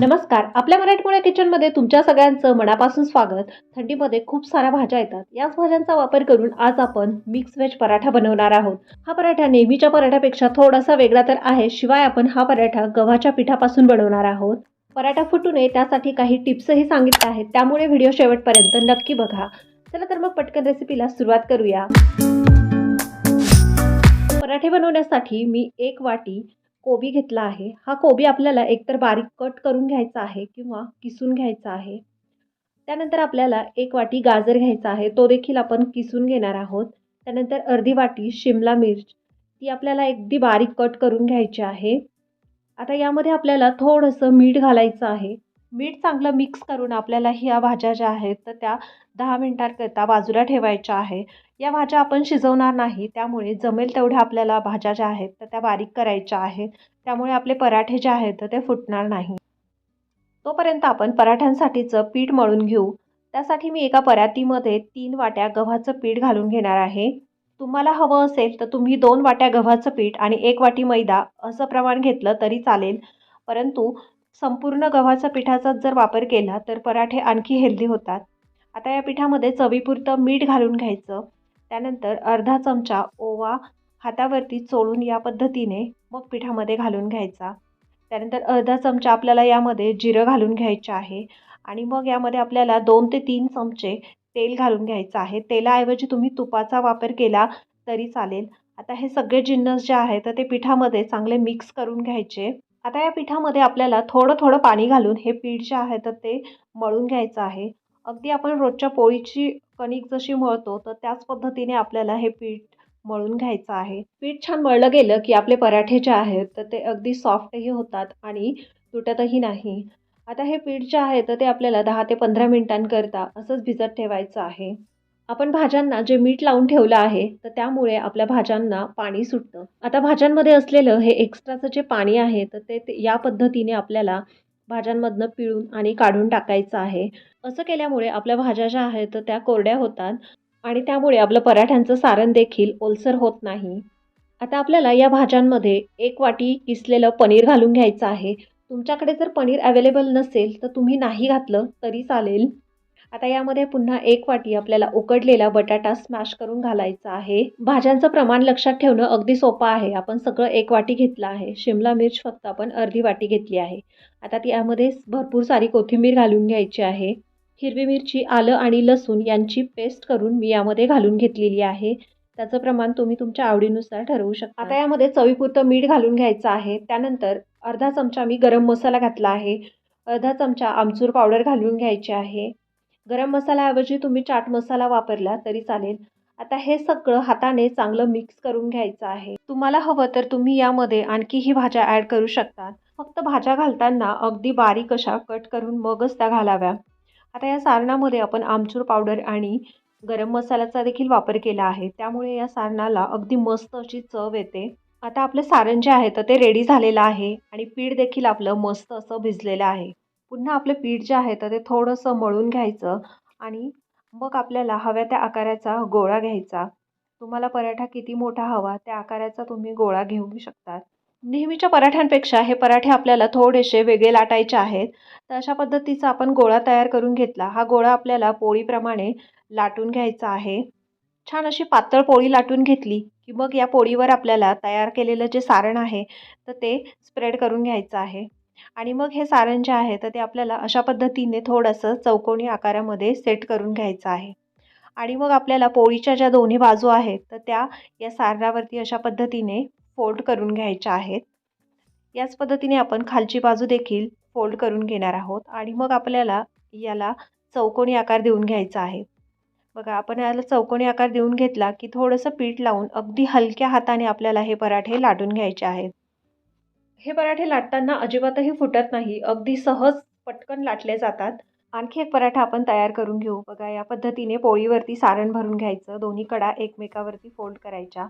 नमस्कार. आपल्या मराठमोळ्या किचनमध्ये तुमच्या सगळ्यांचं मनापासून स्वागत. थंडीमध्ये खूप साऱ्या भाज्या येतात. याच भाज्यांचा वापर करून आज आपण मिक्स व्हेज पराठा बनवणार आहोत. हा पराठा नेहमीच्या पराठ्यापेक्षा थोडासा वेगळा तर आहे. शिवाय आपण हा पराठा गव्हाच्या पिठापासून बनवणार आहोत. पराठा फुटू नये त्यासाठी काही टिप्सही सांगितल्या आहेत. त्यामुळे व्हिडिओ शेवटपर्यंत नक्की बघा. चला तर मग पटकन रेसिपीला सुरुवात करूया. पराठे बनवण्यासाठी मी एक वाटी कोबी घेतला आहे. हा कोबी आपल्याला एकतर बारीक कट करून घ्यायचा आहे किंवा किसून घ्यायचा आहे. त्यानंतर आपल्याला एक वाटी गाजर घ्यायचा आहे. तो देखील आपण किसून घेणार आहोत. त्यानंतर अर्धी वाटी शिमला मिर्च. ती आपल्याला अगदी बारीक कट करून घ्यायची आहे. आता यामध्ये आपल्याला थोडंसं मीठ घालायचं आहे. मीठ चांगलं मिक्स करून आपल्याला ह्या भाज्या ज्या आहेत तर त्या दहा मिनटांकरता बाजूला ठेवायच्या आहे. या भाज्या आपण शिजवणार नाही त्यामुळे जमेल तेवढ्या आपल्याला भाज्या ज्या आहेत तर त्या बारीक करायच्या आहेत. त्यामुळे आपले पराठे जे आहेत तर ते फुटणार नाही. तोपर्यंत आपण पराठ्यांसाठीचं पीठ मळून घेऊ. त्यासाठी मी एका परातीमध्ये तीन वाट्या गव्हाचं पीठ घालून घेणार आहे. तुम्हाला हवं असेल तर तुम्ही दोन वाट्या गव्हाचं पीठ आणि एक वाटी मैदा असं प्रमाण घेतलं तरी चालेल. परंतु संपूर्ण गव्हाच्या पिठाचा जर वापर केला तर पराठे आणखी हेल्दी होतात. आता या पिठामध्ये चवीपुरतं मीठ घालून घ्यायचं. त्यानंतर अर्धा चमचा ओवा हातावरती चोळून या पद्धतीने मग पिठामध्ये घालून घ्यायचा. त्यानंतर अर्धा चमचा आपल्याला यामध्ये जिरं घालून घ्यायचं आहे. आणि मग यामध्ये आपल्याला दोन ते तीन चमचे तेल घालून घ्यायचं आहे. तेलाऐवजी तुम्ही तुपाचा वापर केला तरी चालेल. आता हे सगळे जिन्नस जे आहे तर ते पिठामध्ये चांगले मिक्स करून घ्यायचे. आता या पिठामध्ये आपल्याला थोडं थोडं पाणी घालून हे पीठ जे आहे तर ते मळून घ्यायचं आहे. अगदी आपण रोजच्या पोळीची कणिक जशी मळतो तर त्याच पद्धतीने आपल्याला हे पीठ मळून घ्यायचं आहे. पीठ छान मळलं गेलं की आपले पराठे जे आहेत तर ते अगदी सॉफ्टही होतात आणि तुटतही नाही. आता हे पीठ जे आहे तर ते आपल्याला दहा ते पंधरा मिनिटांकरता असंच भिजत ठेवायचं आहे. आपण भाज्यांना जे मीठ लावून ठेवलं आहे तर त्यामुळे आपल्या भाज्यांना पाणी सुटतं. आता भाज्यांमध्ये असलेलं हे एक्स्ट्राचं जे पाणी आहे तर ते ते या पद्धतीने आपल्याला भाज्यांमधनं पिळून आणि काढून टाकायचं आहे. असं केल्यामुळे आपल्या भाज्या ज्या आहेत तर त्या कोरड्या होतात आणि त्यामुळे आपलं पराठ्यांचं सारण देखील ओलसर होत नाही. आता आपल्याला या भाज्यांमध्ये एक वाटी किसलेलं पनीर घालून घ्यायचं आहे. तुमच्याकडे जर पनीर अवेलेबल नसेल तर तुम्ही नाही घातलं तरी चालेल. आता यामध्ये पुन्हा एक वाटी आपल्याला उकडलेला बटाटा स्मॅश करून घालायचा आहे. भाज्यांचं प्रमाण लक्षात ठेवणं अगदी सोपं आहे. आपण सगळं एक वाटी घेतलं आहे. शिमला मिर्च फक्त आपण अर्धी वाटी घेतली आहे. आता ती यामध्ये भरपूर सारी कोथिंबीर घालून घ्यायची आहे. हिरवी मिरची आलं आणि लसूण यांची पेस्ट करून मी यामध्ये घालून घेतलेली आहे. त्याचं प्रमाण तुम्ही तुमच्या आवडीनुसार ठरवू शकता. आता यामध्ये चवीपुरतं मीठ घालून घ्यायचं आहे. त्यानंतर अर्धा चमचा मी गरम मसाला घातला आहे. अर्धा चमचा आमचूर पावडर घालून घ्यायची आहे. गरम मसाल्याऐवजी तुम्ही चाट मसाला वापरला तरी चालेल. आता हे सगळं हाताने चांगलं मिक्स करून घ्यायचं आहे. तुम्हाला हवं तर तुम्ही यामध्ये आणखीही भाज्या ॲड करू शकतात. फक्त भाज्या घालताना अगदी बारीक अशा कट करून मगच त्या घालाव्या. आता या सारणामध्ये आपण आमचूर पावडर आणि गरम मसाल्याचा देखील वापर केला आहे. त्यामुळे या सारणाला अगदी मस्त अशी चव येते. आता आपलं सारण जे आहे तर ते रेडी झालेलं आहे आणि पीठ देखील आपलं मस्त असं भिजलेलं आहे. पुन्हा आपलं पीठ जे आहे तर ते थोडंसं मळून घ्यायचं आणि मग आपल्याला हव्या त्या आकाराचा गोळा घ्यायचा. तुम्हाला पराठा किती मोठा हवा त्या आकाराचा तुम्ही गोळा घेऊ शकतात. नेहमीच्या पराठ्यांपेक्षा हे पराठे आपल्याला थोडेसे वेगळे लाटायचे आहेत. तर अशा पद्धतीचा आपण गोळा तयार करून घेतला. हा गोळा आपल्याला पोळीप्रमाणे लाटून घ्यायचा आहे. छान अशी पातळ पोळी लाटून घेतली की मग या पोळीवर आपल्याला तयार केलेलं जे सारण आहे तर ते स्प्रेड करून घ्यायचं आहे. आणि मग हे सारण जे आहे तर ते आपल्याला अशा पद्धतीने थोडंसं चौकोनी आकारामध्ये सेट करून घ्यायचं आहे. आणि मग आपल्याला पोळीच्या ज्या दोन्ही बाजू आहेत तर त्या या सारणावरती अशा पद्धतीने फोल्ड करून घ्यायच्या आहेत. याच पद्धतीने आपण खालची बाजू देखील फोल्ड करून घेणार आहोत आणि मग आपल्याला याला चौकोनी आकार देऊन घ्यायचा आहे. बघा आपण याला चौकोनी आकार देऊन घेतला की थोडंसं पीठ लावून अगदी हलक्या हाताने आपल्याला हे पराठे लाटून घ्यायचे आहेत. हे पराठे लाटताना अजिबातही फुटत नाही. अगदी सहज पटकन लाटले जातात. आणखी एक पराठा आपण तयार करून घेऊ. बघा या पद्धतीने पोळीवरती सारण भरून घ्यायचं. दोन्ही कडा एकमेकावरती फोल्ड करायच्या.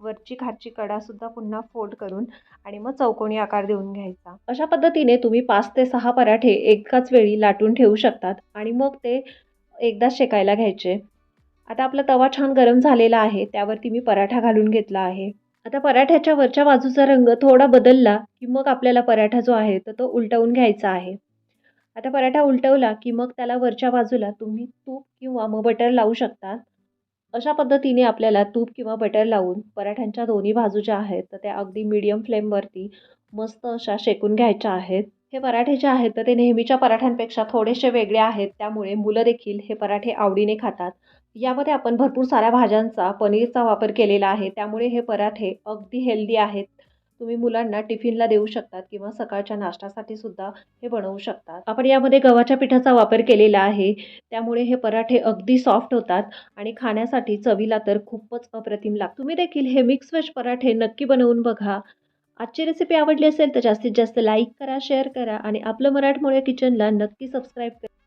वरची खालची कडासुद्धा पुन्हा फोल्ड करून आणि मग चौकोनी आकार देऊन घ्यायचा. अशा पद्धतीने तुम्ही पाच ते सहा पराठे एकाच वेळी लाटून ठेवू शकतात आणि मग ते एकदाच शेकायला घ्यायचे. आता आपला तवा छान गरम झालेला आहे. त्यावरती मी पराठा घालून घेतला आहे. आता पराठ्याच्या वरच्या बाजूचा रंग थोडा बदलला की मग आपल्याला पराठा जो आहे तर तो उलटवून घ्यायचा आहे. आता पराठा उलटवला की मग त्याला वरच्या बाजूला तुम्ही तूप किंवा मग बटर लावू शकता. अशा पद्धतीने आपल्याला तूप किंवा बटर लावून पराठ्यांच्या दोन्ही बाजू ज्या आहेत तर त्या अगदी मीडियम फ्लेमवरती मस्त अशा शेकून घ्यायच्या आहेत. हे पराठे जे आहेत तर ते नेहमीच्या पराठ्यांपेक्षा थोडेसे वेगळे आहेत. त्यामुळे मुलं देखील हे पराठे आवडीने खातात. यामध्ये आपण भरपूर साऱ्या भाज्यांचा पनीरचा वापर केलेला आहे. त्यामुळे हे पराठे अगदी हेल्दी आहेत. तुम्ही मुलांना टिफिनला देऊ शकतात किंवा सकाळच्या नाश्त्यासाठी सुद्धा हे बनवू शकतात. आपण यामध्ये गव्हाच्या पिठाचा वापर केलेला आहे. त्यामुळे हे पराठे अगदी सॉफ्ट होतात आणि खाण्यासाठी चवीला तर खूपच अप्रतिम लागतो तुम्ही देखील हे मिक्स वेज पराठे नक्की बनवून बघा. आजची रेसिपी आवडली असेल तर जास्तीत जास्त लाईक करा शेअर करा आणि आपलं मराठमोळ्या किचनला नक्की सबस्क्राईब करा.